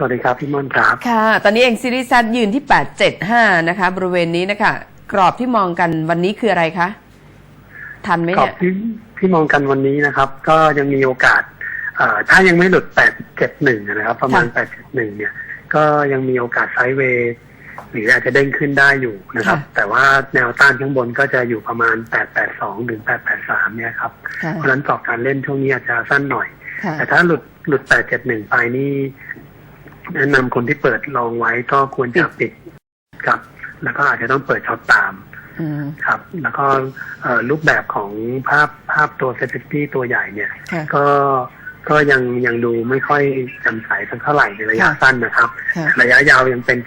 สวัสดีครับพี่ม่อนครับ ค่ะ ตอนนี้เองซีรีส์ซัยืนที่ 875 นะคะ บริเวณนี้นะคะ กรอบที่มองกันวันนี้คืออะไรคะ ทันไหมกรอเนี่บยที่ที่มองกันวันนี้นะครับ ก็ยังมีโอกาสเอ่อถ้ายังไม่หลุด 871 นะครับ ประมาณ 871 เนี่ย ก็ยังมีโอกาสไซด์เวย์หรืออาจจะเด้งขึ้นได้อยู่นะครับแต่ว่าแนวต้านข้างบนก็จะอยู่ประมาณ 882 ถึง 883 เนี่ยครับ ค่ะเพราะฉะนั้นกรอบการเล่นช่วงนี้อาจจะสั้นหน่อย ค่ะ แต่ถ้าหลุดหลุด 871 ไปนี่ แนะนำคนที่เปิดลองไว้ก็ควรจะปิดครับ แล้วก็อาจจะต้องเปิดช็อตตามอืมครับ แล้วก็เอ่อรูปแบบของภาพภาพตัวเซฟตี้ตัวใหญ่เนี่ยค่ะก็ก็ยังยังดูไม่ค่อยจำใสสักเท่าไหร่ในระยะค่ะสั้นนะครับค่ะระยะยาวยังเป็น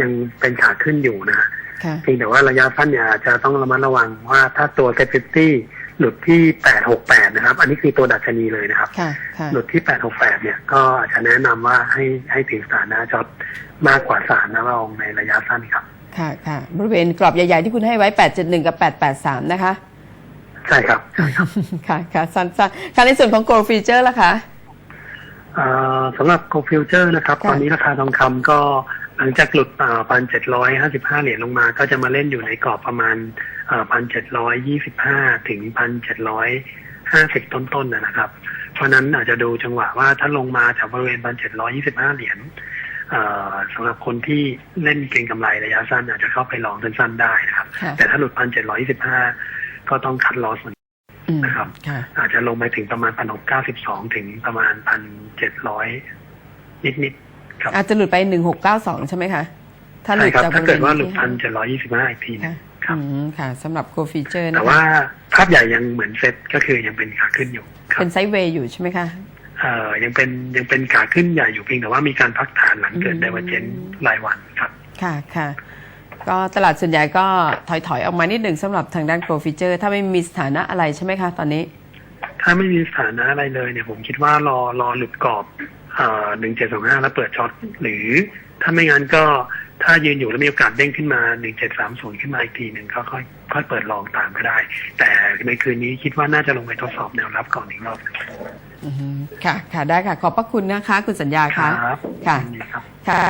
ยังเป็นขาขึ้นอยู่นะค่ะเพียงแต่ว่าระยะสั้นเนี่ยอาจจะต้องระมัดระวังว่าถ้าตัวเซฟตี้ หลุดที่868นะครับ อันนี้คือตัวดัชนีเลยนะครับ ค่ะค่ะหลุดที่868เนี่ยก็อาจจะแนะนำว่าให้ให้ถึงสถานะช็อตมากกว่าสถานะรองในระยะสั้นครับ ค่ะค่ะบริเวณกรอบใหญ่ ๆ ที่คุณให้ไว้ 871 กับ 883 นะคะ ใช่ครับค่ะค่ะสั้นๆค่ะในส่วนของ Gold Feature ล่ะคะเอ่อสำหรับ Go Future นะครับ ค่ะ ตอนนี้ราคาทองคำก็หลังจากหลุดพันเจ็ดร้อยห้าสิบห้าเหรียญลงมา ก็จะมาเล่นอยู่ในกรอบประมาณ พันเจ็ดร้อยยี่สิบห้าถึงพันเจ็ดร้อยห้าสิบต้นๆนะนะครับ เพราะฉะนั้นอาจจะดูจังหวะว่าถ้าลงมาจากบริเวณพันเจ็ดร้อยี่สิบห้าเหรียญเอ่อสำหรับคนที่เล่นเก็งกำไรระยะสั้น อาจจะเข้าไปลองสั้นๆได้นะครับค่ะแต่ถ้าหลุดพันเจ็ดร้อยี่สิบห้าก็ต้องคัดลอสเหมือนอืมนะครับค่ะอาจจะลงไปถึงประมาณพันหกเก้าสิบสองถึงประมาณพันเจ็ดร้อยนิดๆครับอาจจะหลุดไป1692ใช่ไหมคะถ้าหลุใช่ดครับจากบถ้าริเวเกิดณว่าหลุดที่พันเจ็ดร้อยี่สิบห้าอีกทีหนึ ค่ะงครับอืมค่ะสำหรับ Gold Feature แต่นะคะว่าภาพใหญ่ยังเหมือนเซ็ตก็คือยังเป็นขาขึ้นอยู่ครับเป็นไซด์เวย์อยู่ใช่ไหมคะเอ่อยังเป็นยังเป็นขาขึ้นใหญ่อยู่เพียงแต่ว่ามีการพักฐานหลังเกิดอืมไดเวอร์เจนรายวันครับ ค่ะค่ะก็ตลาดส่วนใหญ่ก็ถอย ๆ ออกมานิดหนึ่งสำหรับทางด้าน Gold Feature ถ้าไม่มีสถานะอะไรใช่ไหมคะตอนนี้ ถ้าไม่มีสถานะอะไรเลยเนี่ยผมคิดว่ารอรอหลุดกรอบ หนึ่งเจ็ดสองห้าแล้วเปิดช็อตหรือถ้าไม่งั้นก็ถ้ายืนอยู่แล้วมีโอกาสเด้งขึ้นมาหนึ่งเจ็ดสามศูนย์ขึ้นมาอีกทีหนึ่งก็ค่อยค่อยเปิดลองตามก็ได้ แต่ในคืนนี้คิดว่าน่าจะลงไปทดสอบแนวรับก่อนอีกรอบอือฮึค่ะ ค่ะได้ค่ะ ขอบพระคุณนะคะ คุณสัญญาคค่ะรับค่ะยินดีครับค่ะ